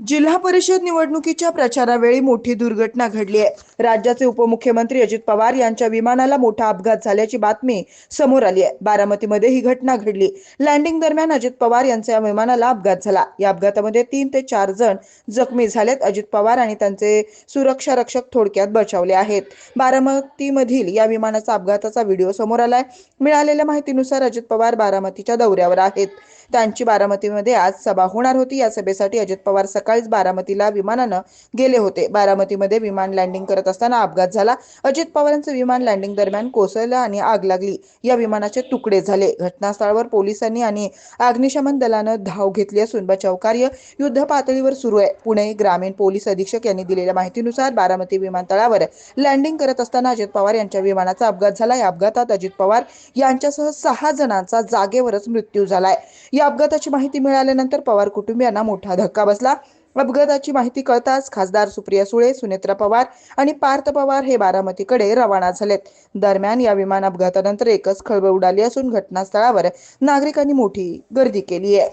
जिल्हा परिषद निवडणुकीच्या प्रचारावेळी मोठी दुर्घटना घडली आहे. राज्याचे उपमुख्यमंत्री अजित पवार यांच्या विमानाला मोठा अपघात झाल्याची बातमी समोर आली आहे. बारामतीमध्ये ही घटना घडली. लँडिंग दरम्यान अजित पवार यांच्या विमानाला अपघात झाला. या अपघातामध्ये तीन ते चार जण जखमी झालेत. अजित पवार आणि त्यांचे सुरक्षा रक्षक थोडक्यात बचावले आहेत. बारामतीमधील या विमानाचा अपघाताचा व्हिडिओ समोर आलाय. मिळालेल्या माहितीनुसार अजित पवार बारामतीच्या दौऱ्यावर आहेत. त्यांची बारामतीमध्ये आज सभा होणार होती. या सभेसाठी अजित पवार सकाळीच बारामतीला विमानानं गेले होते. बारामतीमध्ये विमान लँडिंग करत असताना अपघात झाला. अजित पवारांचं विमान लँडिंग दरम्यान कोसळलं आणि आग लागली. या विमानाचे तुकडे झाले. घटनास्थळावर पोलिसांनी आणि अग्निशमन दलानं धाव घेतली असून बचाव कार्य युद्ध पातळीवर सुरू आहे. पुणे ग्रामीण पोलीस अधीक्षक यांनी दिलेल्या माहितीनुसार बारामती विमानतळावर लँडिंग करत असताना अजित पवार यांच्या विमानाचा अपघात झाला. या अपघातात अजित पवार यांच्यासह सहा जणांचा जागेवरच मृत्यू झालाय. या अपघाताची माहिती मिळाल्यानंतर पवार कुटुंबियांना मोठा धक्का बसला. अपघाताची माहिती कळताच खासदार सुप्रिया सुळे सुनेत्रा पवार आणि पार्थ पवार हे बारामतीकडे रवाना झालेत. दरम्यान या विमान अपघातानंतर एकच खळबळ उडाली असून घटनास्थळावर नागरिकांनी मोठी गर्दी केली आहे.